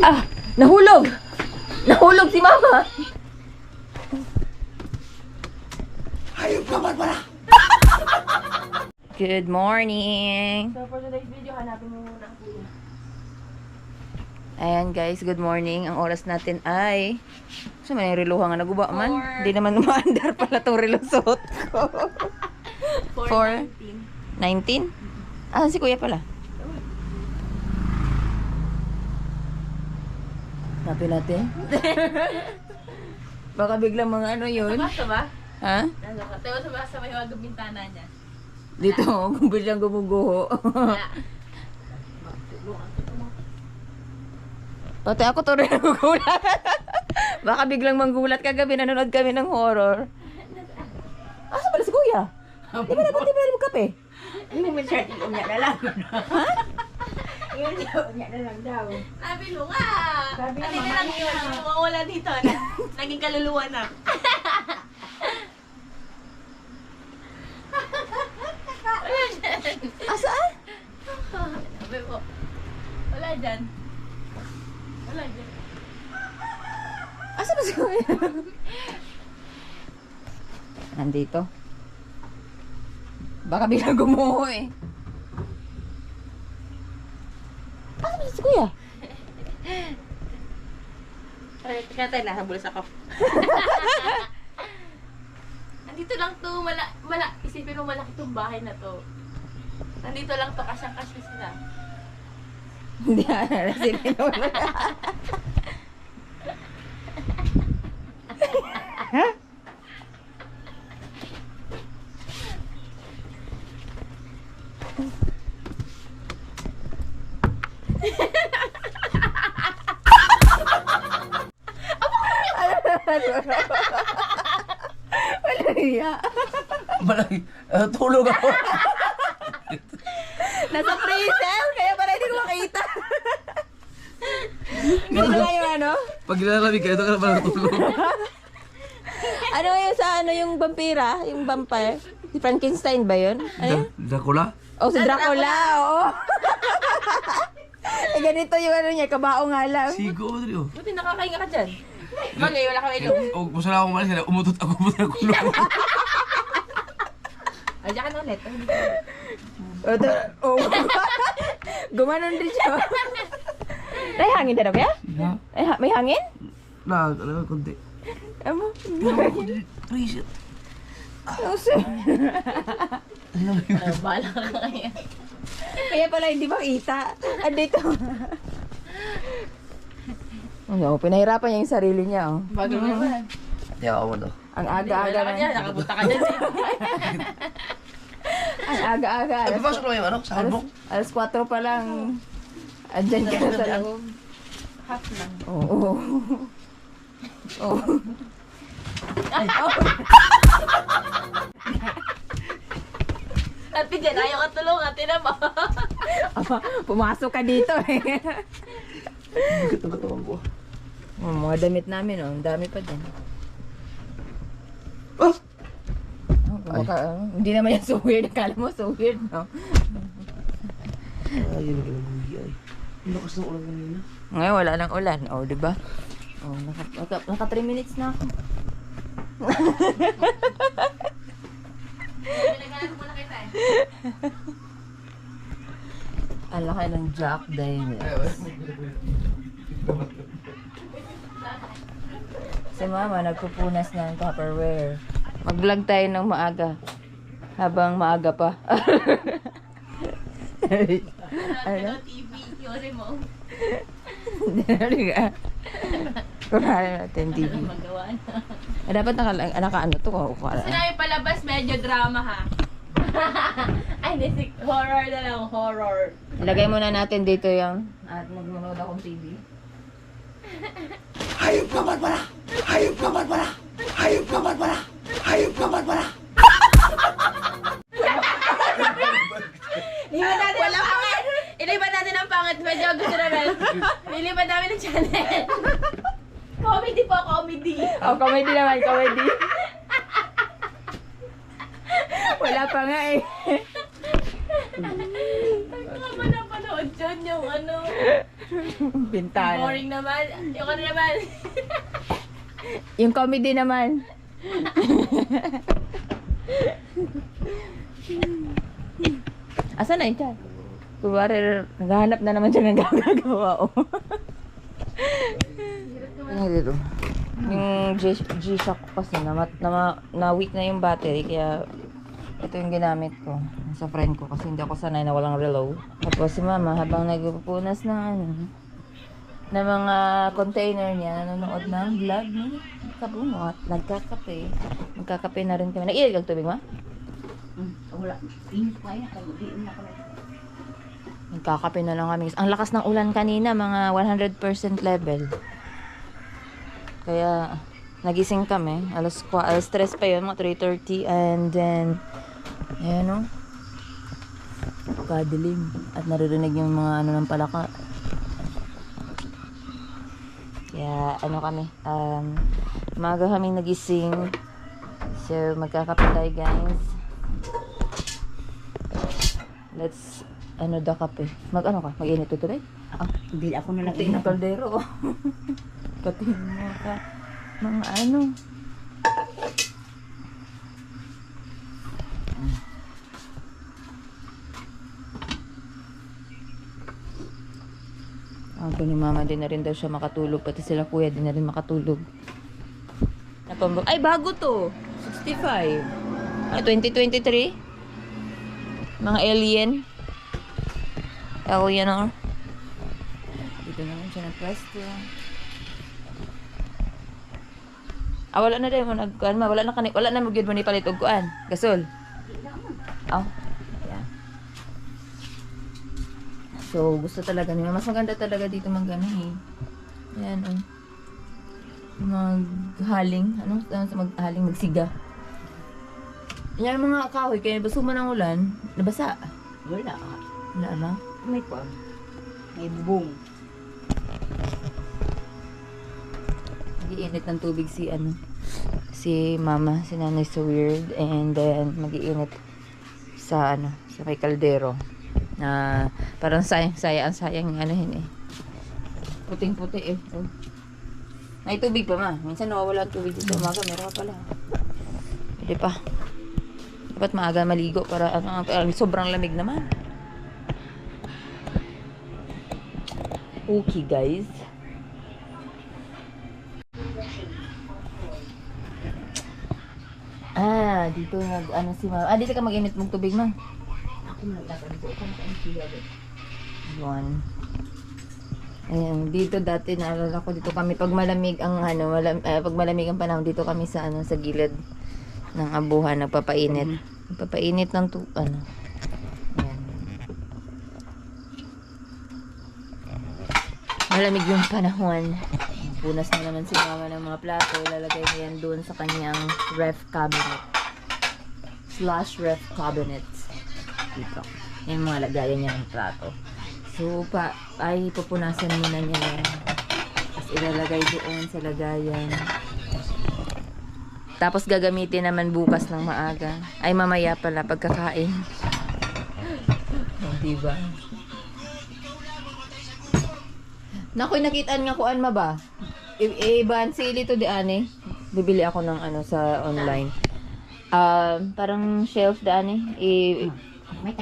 Ah! Nahulog! Nahulog si mama! Good morning! So for today's video, hanapin mo muna ang kuya. Ayan guys, good morning. Ang oras natin ay... Sa man yung reluha nga naguba man? Hindi naman umaandar pala itong relusot ko. Four. 19? Ah, si kuya pala. Hanapin natin. Baka biglang mga ano yun. Basta ba? Ha? Tayo sa basta may wag bintana niya. Dito, kung biglang gumuguho. Pati ako to rin nagugulat. Baka biglang manggulat kagabi, nanonood kami ng horror. Asa pala si kuya? Di ba dapat di ba magkape? Hindi mo siya iunya na lang. Ha? Yun iunya na lang daw. Sabi mo nga. Sabi Ano nga, na lang yun? na. Mawala dito. Na, naging kaluluwa na. Wala dyan. Asaan? Sabi mo. Wala dyan. Wala dyan. Asa ba si kuya? Nandito. Baka biglang gumuho eh. Asa ba si kuya? Ay, kaya tayo nasa bulas ako. Nandito lang to, mala, mala, isipin mo malaki tong bahay na to. Nandito lang to, kasyang-kasya sila. Hindi na nasipin wala. Wala niya. Malaki. Uh, tulog ako. Nasa freezer, kaya pala hindi ko makita. Ganun lang yung ano? Pag nilalamig ka, ito ka na pala natulog. Ano yung sa ano yung vampira? Yung vampire? Si Frankenstein ba yun? Ano? yun? Da- Dracula? Oh, si Dracula, oo. eh, ganito yung ano niya, kabao nga lang. Sigo, Rodrigo. Buti nakakahinga ka dyan. Bagay, wala kang ilong. O, kung saan ako umalis, umutot ako po na kulong. Ay, dyan ka na ulit. Oh, to- oh. Gumanon din siya. May hangin na ba? Ha? May, ha- may hangin? Na, ano, konti. Ano? Trace. Oh. Ay, bala ka ngayon. Kaya pala hindi makita. Andito. Ano, pinahirapan niya yung sarili niya, oh. Bagay mo naman. Di ako mo to. Ang aga-aga na. nakabuta ka dyan. Ang aga-aga. Ay, Alas, papasok na yung ano, sa alas, halbok. alas 4 pa lang. Andyan ka na sa loob. Half lang. Oo. Oo. Ate dyan, ayaw ka tulungan. Tinan mo. Aba, pumasok ka dito eh. Bigat ng katawan ko. Oh, mga damit namin, oh. Ang dami pa din. Oh, kumaka- oh, hindi naman yan so weird. Akala mo so weird, no? Ay, yun ang ay. Lakas ng ulan kanina. Ngayon, wala nang ulan. Oh, di ba? Oh, naka, naka, naka 3 minutes na ako. Ang laki ng Jack Daniels. Si Mama, nagpupunas ng Tupperware. Mag-vlog tayo ng maaga. Habang maaga pa. Ano? TV, yun mo. Hindi na rin ah. Kunwari natin TV. Magawa na. Eh, dapat naka, naka ano to. Oh, para. Sinabi palabas, medyo drama ha. Ay, hindi. Horror na lang, horror. Ilagay muna natin dito yung at magmanood akong TV. Hayop ka pala! Hayop ka pala! Hayop ka pala! Hayop ka man pala! Ilipat natin ang pangit! Ilipat natin ang pangit. Medyo gusto namin. Ilipat namin ang channel. comedy po, comedy. Oh, comedy naman, comedy. Wala pa nga eh. Ang kama na panood dyan yung ano. Bintana. Boring naman. Yung ano naman. Yung comedy naman. Asa na ito? Kunwari, naghahanap na naman siya ng gagagawa. Oh. Ano dito? Yung G- G-Shock kasi na, na, na weak na yung battery kaya ito yung ginamit ko sa friend ko kasi hindi ako sanay na walang reload. Tapos si mama habang nagpupunas ng ano, na mga container niya, nanonood ng vlog ni Kabunot. Nagkakape. Nagkakape na rin kami. Nag-iilag tubig ma? Hmm, wala. Init pa yan. Tagudiin na na. Nagkakape na lang kami. Ang lakas ng ulan kanina, mga 100% level. Kaya, nagising kami. Alas, kwa, alas 3 pa yun, mga 3.30. And then, ayan o. Kadilim. At naririnig yung mga ano ng palaka. Kaya, ano kami, um, umaga kami nagising. So, magkakape tayo, guys. Let's, ano da kape. Mag ano ka? Mag-init today? Ah, hindi ako na lang. Pati na kaldero. Pati mo ka. Mga ano. Ako ni mama din na rin daw siya makatulog. Pati sila kuya din na rin makatulog. Napambag Ay, bago to! 65. Ah, 2023? Mga alien. Alien or? Dito naman siya nagpwesto. Ah, wala na rin mo nag kuan ma, wala na wala na mo gyud mo ni palit og kuan. Gasol. Oh. So, gusto talaga niya. Mas maganda talaga dito mag ano eh. Ayan, oh. Maghaling. Ano? Ano sa maghaling? Magsiga. Yan ang mga kahoy. Kaya baso man ng ulan, nabasa. Wala. Wala na. May pa. May bubong. Mag-iinit ng tubig si ano si mama, si nanay so weird and then mag-iinit sa ano, sa may kaldero na parang sayang sayang ang sayang ano yun eh. Puting puti eh. Oh. may tubig pa ma. Minsan nawawala ang tubig dito. Umaga meron pa pala. Pwede pa. Dapat maaga maligo para ano sobrang lamig naman. Okay guys. Ah, dito nag ano si Mama. Ah, dito ka mag-init mong tubig, ma. Yun. Ayan, dito dati naalala ko dito kami pag malamig ang ano, malam, eh, pag malamig ang panahon dito kami sa ano sa gilid ng abuhan nagpapainit. Nagpapainit ng tu ano. Ayan. Malamig yung panahon. Punas na naman si mama ng mga plato. Lalagay niya yan doon sa kanyang ref cabinet. Slash ref cabinet. Dito. Yung mga lagayan niya ng plato. So, pa, ay pupunasan muna niya yan. Tapos ilalagay doon sa lagayan. Tapos gagamitin naman bukas ng maaga. Ay, mamaya pala pagkakain. oh, diba? Nakoy, nakitaan nga kuan ma ba? Iban sili to di ani. Bibili ako ng ano sa online. Um, parang shelf da ani. I.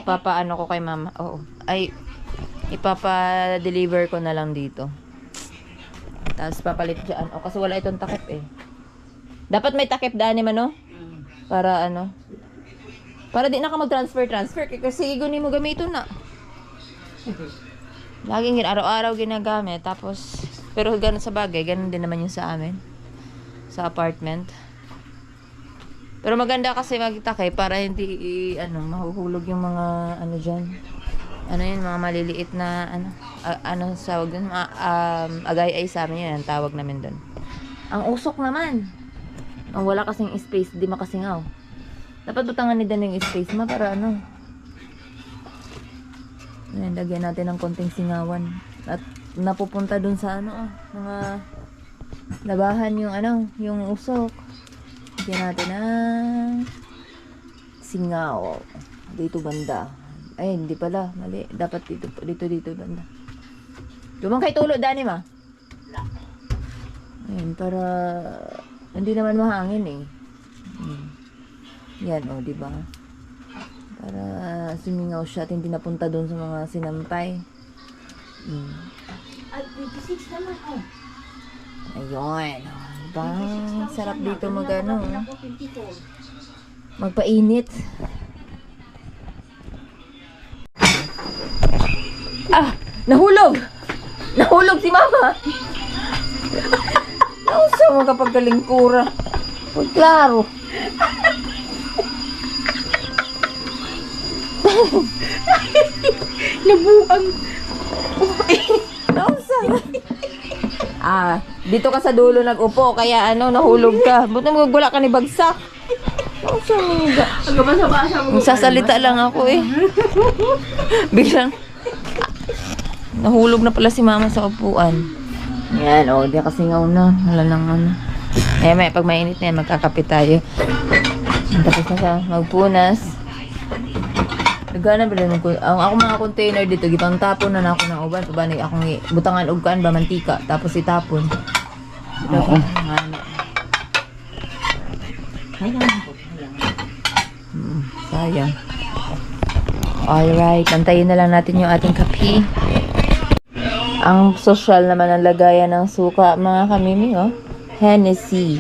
papaano ko kay mama. Oo. Ay ipapa-deliver ko na lang dito. Tapos papalit dyan. O kasi wala itong takip eh. Dapat may takip da ani man no? Para ano? Para di na ka mag-transfer transfer kay kasi guni mo gamiton na. Laging gin araw-araw ginagamit tapos pero ganun sa bagay, ganun din naman yung sa amin. Sa apartment. Pero maganda kasi magtakay para hindi ano mahuhulog yung mga ano diyan. Ano yun, mga maliliit na ano a- ano sa wag dun, mga, um, agay ay sa amin yun, ang tawag namin doon. Ang usok naman. Ang wala kasing space, di makasingaw. Dapat butangan ni Dan yung space ma para ano. Ayan, lagyan natin ng konting singawan. At napupunta dun sa ano, ah, mga labahan yung ano, yung usok. Lagyan natin ng singaw. Dito banda. Ay, hindi pala. Mali. Dapat dito, dito, dito banda. Dumang kay tulo, Dani ma. Ayun, para hindi naman mahangin eh. Hmm. Yan, o, oh, di ba? Para sumingaw siya at hindi napunta doon sa mga sinampay. Hmm. Ay, 26 naman, oh. Ayun. Diba? Sarap dito mag ano. Ako, 24. Magpainit. Ah! Nahulog! Nahulog si mama! Nausa mo kapag kalingkura. Pag klaro. Nabuang. Nausa. ah, dito ka sa dulo nag-upo, kaya ano, nahulog ka. Buti mo gula ka ni bagsak. Nausa mo nga. Pagkabasa-basa mo. Magsasalita lang ako eh. Biglang, nahulog na pala si mama sa upuan. Yan, o, oh, di kasingaw na. Wala nang ano. Eh, may, pag mainit na yan, magkakape tayo. Tapos na siya, magpunas. Nagana ba rin ko? Ang ako mga container dito, gipang tapon na na ako ng uban. Pabani akong butangan og kan ba mantika. Tapos itapon. Oo. Hayang po. Mm, sayang. Alright, antayin na lang natin yung ating kape. Ang social naman ang lagayan ng suka, mga kamimi, oh. Hennessy.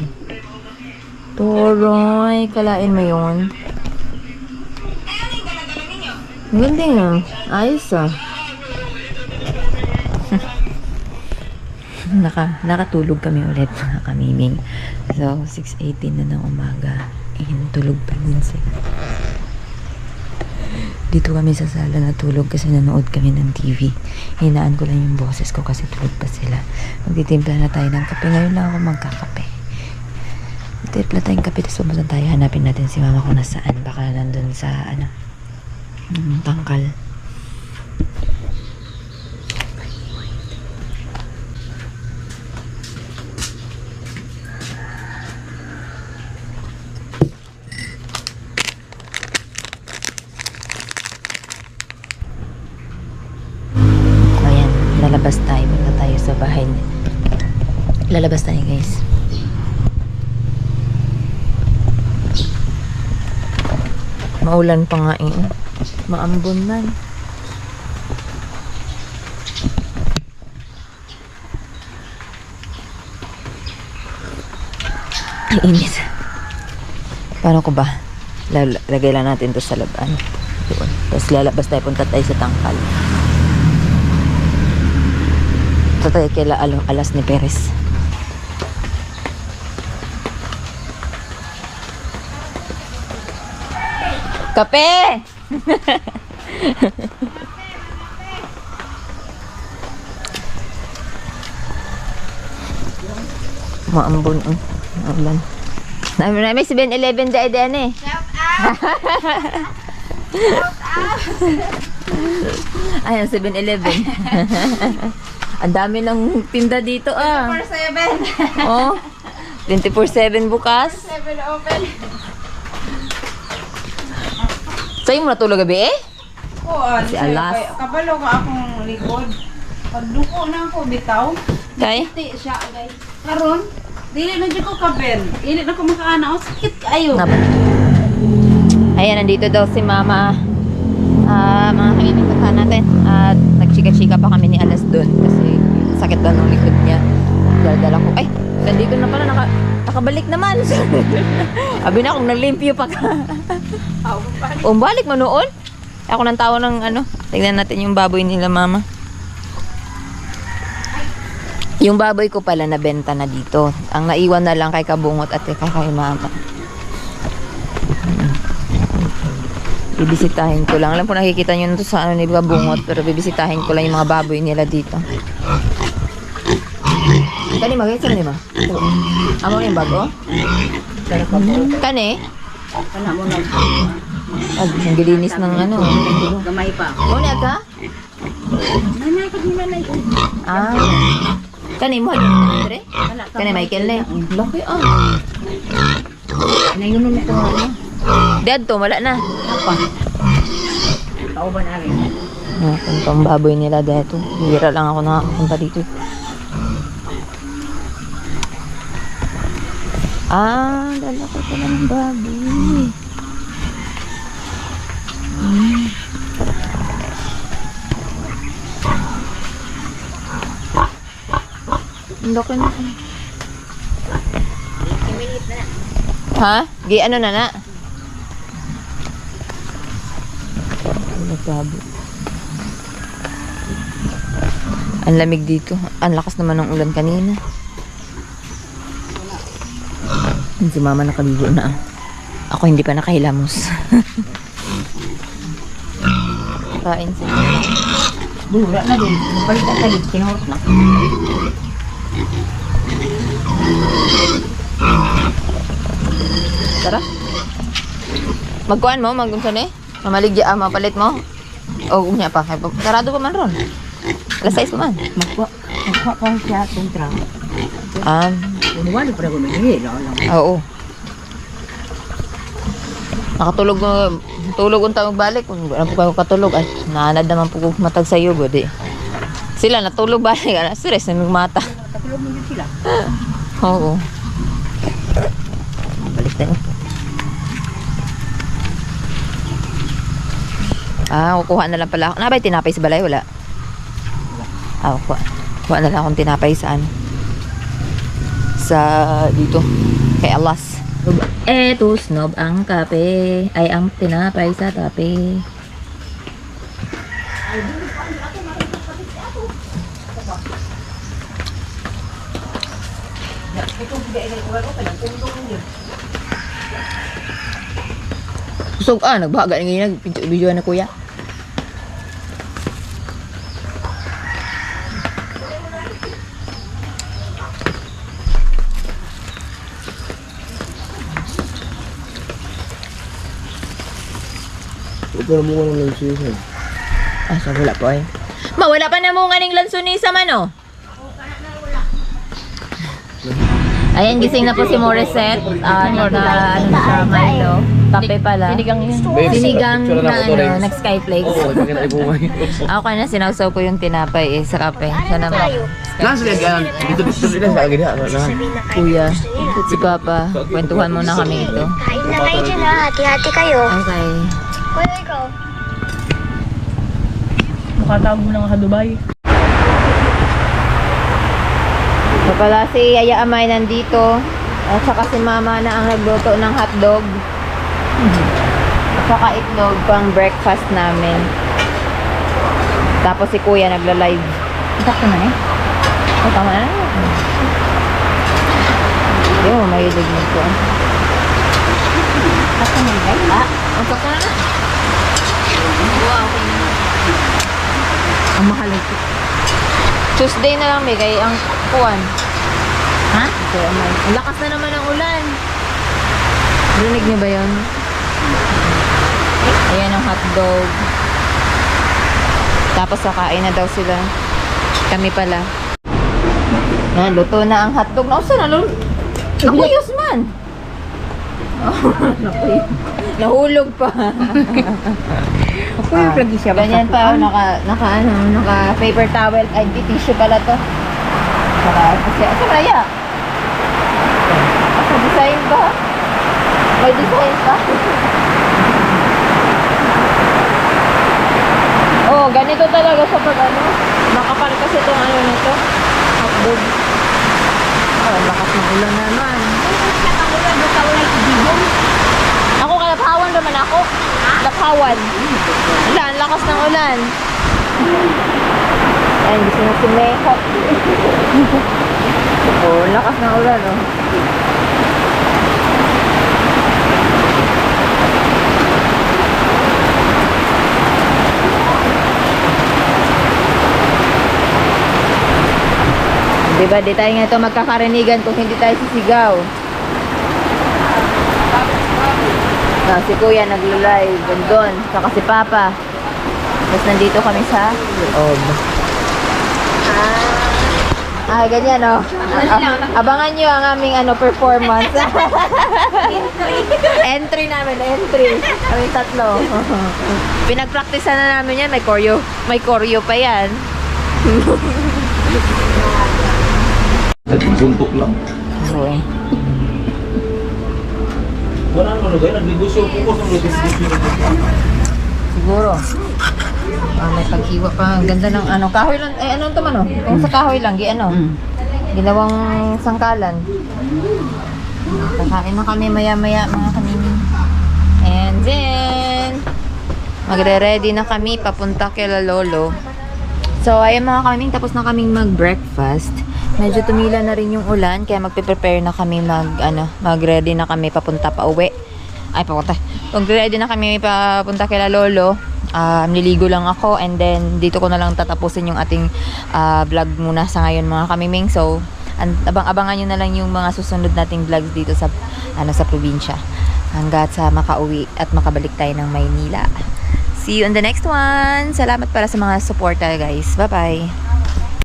Toroy, kalain mo yun. Ganda yun. Ayos ah. Naka, nakatulog kami ulit mga kamiming. So, 6.18 na ng umaga. And tulog pa din sila. Dito kami sa sala natulog kasi nanood kami ng TV. Hinaan ko lang yung boses ko kasi tulog pa sila. Magtitimpla na tayo ng kape. Ngayon lang ako magkakape. Timpla tayong kape tapos pumunta tayo. Hanapin natin si mama kung nasaan. Baka nandun sa ano, mm, tangkal. Ayan, lalabas tayo. Punta tayo sa bahay. niya. Lalabas tayo guys. Maulan pa nga eh. Maambon man. Ang init. Paano ko ba? Lagay lang natin to sa laban. Doon. Tapos lalabas tayo, punta tayo sa tangkal. Punta tayo kay La- alas ni Perez. Kape! Maambon ang ulan. Namin na may 7-Eleven dahil din eh. Ayan, 7-Eleven. Ang dami ng tinda dito ah. 7. Oh. 24-7 bukas. 7 open. Sa'yo mo natulog gabi eh? Oo, Si Alas. Kabalo ka akong likod. Pagduko na ako, bitaw. Kay? Ti siya, guys. Karon, dili na dyan ko kaben. Dili na ko makaana. O, sakit kayo. Napa. Ayan, nandito daw si Mama. Ah, mga kaibigan natin. At nagchika-chika pa kami ni Alas doon kasi sakit daw ng likod niya. Dala-dala ko. Ay, nandito na pala. Naka, nakabalik naman. Abi na akong nalimpyo pa ka. Umbalik mo noon. Ako nang tawa ng ano. Tignan natin yung baboy nila, Mama. Yung baboy ko pala nabenta na dito. Ang naiwan na lang kay Kabungot at kay kay Mama. Bibisitahin ko lang. Alam ko nakikita nyo na to sa ano ni Kabungot pero bibisitahin ko lang yung mga baboy nila dito. Kani magay sa ma? Amo yung bago? Kani? Kana mo lang. Ag, ang gilinis ng ano. Gamay pa. Mo na ka? Nanay, pag nilanay ko. Ah. Kani mo? Kani Michael na. Laki ah. Nayunon ko ano. Dad to, wala na. Apa? Kauban namin. Nakapunta ang baboy nila dito. Hira lang ako nakakapunta dito. Ah, dala ko pala ng baboy. Hmm. Ang laki na. Ha? Gi ano na na? Nagbaboy. Ang lamig dito. Ang lakas naman ng ulan kanina. Si mama nakaligo na. Ako hindi pa nakahilamos. Kain sila. Bura na din. Balik na talit. Kinuhot na. Tara. Magkuhan mo, magunsa ni? Mamaligya, ah, mapalit mo? O, unya pa. Sarado pa man ron. Alas 6 pa man. Magwa. Magwa pa siya itong tra. Um, Unuwan pa na. Lang lang. oo. Nakatulog mo, tulog unta magbalik. Ano po kayo katulog, ay, naanad naman po matag sa iyo, di. Sila natulog balik, ano, stress na mata. Tatulog mo din sila. Oo. Balik tayo. Ah, kukuha na lang pala ako. Nabay tinapay sa balay? Wala. Ah, kukuha. Kuha na lang akong tinapay sa ano. Sa dito. Kay Alas. Eto, snob ang kape. Ay, ang tinapay sa tape. Kusog ah, nagbaga ngayon nag-video na kuya. Ka na mukha ng lansihan. Ah, sa wala po ay. Ma, wala pa na mo nga ning lansuni sa mano. Ayan, gising na po si Morissette. Ah, naka, ano na siya, Milo. Kape pala. Sinigang yun. Sinigang na, ano, next skyflakes. Oo, hindi ka na ibumay. Ako na sinawsaw ko yung tinapay eh, sa kape. Sana ba? Last leg, yan. Dito, dito, dito, sa agad ha. Kuya, si Papa, kwentuhan muna kami ito. Kain na kayo dyan ha. Hati-hati kayo. Okay. Kuya, ikaw. Makatawag mo na nga sa Dubai. So pala si Yaya Amay nandito. At saka si Mama na ang nagluto ng hotdog. Saka itlog pang breakfast namin. Tapos si Kuya nagla-live. Sakto na eh. Oh, tama na. Hindi mo mahilig mo ko. Sakto na eh. Ah. Ang sakto na na. Wow. Ang mahal ito. Tuesday na lang, kay ang kuwan. Ha? Okay. Ang lakas na naman ng ulan. Rinig niyo ba yun? Ayan ang hotdog. Tapos kakain na daw sila. Kami pala. Yan, luto na ang hotdog. Nausa na, lul. Nakuyos man. Oh, nakuyos. Nahulog pa. Ako yung lagi siya. Ganyan pa, oh, naka, naka, ano, naka paper towel. Ay, di tissue pala to. Saka, kasi, asa Raya? Asa design ba? May design pa? Oh, ganito talaga sa pag ano. Makapal kasi itong ano nito. Hotdog. Oh, lakas ng ulan naman. Ako kalapawan naman ako. Lapawan. Wala, ang lakas ng ulan. Ayan, gusto na si Meho. oh, lakas ng ulan, oh. Diba, di tayo nga ito magkakarinigan kung hindi tayo sisigaw. Ah, si Kuya nagla-live doon, saka si Papa. Tapos nandito kami sa loob. Ah, ganyan, no? Ah, abangan nyo ang aming ano, performance. entry namin, entry. Kami tatlo. Pinagpraktisan na namin yan. May choreo. May choreo pa yan. Suntok lang. Okay. Wala naman lugay, nagnegosyo ko ko sa. Siguro. Ah, may paghiwa pa. Ang ganda ng ano. Kahoy lang. Eh, ano ito man, oh? Kung sa kahoy lang, gi ano? Ginawang sangkalan. Kakain na kami maya-maya, mga kanini. And then, magre-ready na kami papunta kay La Lolo. So, ayun mga kaming, tapos na kaming mag-breakfast. Medyo tumila na rin yung ulan, kaya magpe-prepare na kami mag, ano, mag-ready na kami papunta pa uwi. Ay, papunta. Mag-ready na kami papunta kay Lolo. Um, niligo lang ako and then dito ko na lang tatapusin yung ating ah, vlog muna sa ngayon mga kamiming. So, an- abang-abangan nyo na lang yung mga susunod nating vlogs dito sa ano sa probinsya. Hanggat sa makauwi at makabalik tayo ng Maynila. See you on the next one. Salamat para sa mga suporta guys. Bye-bye.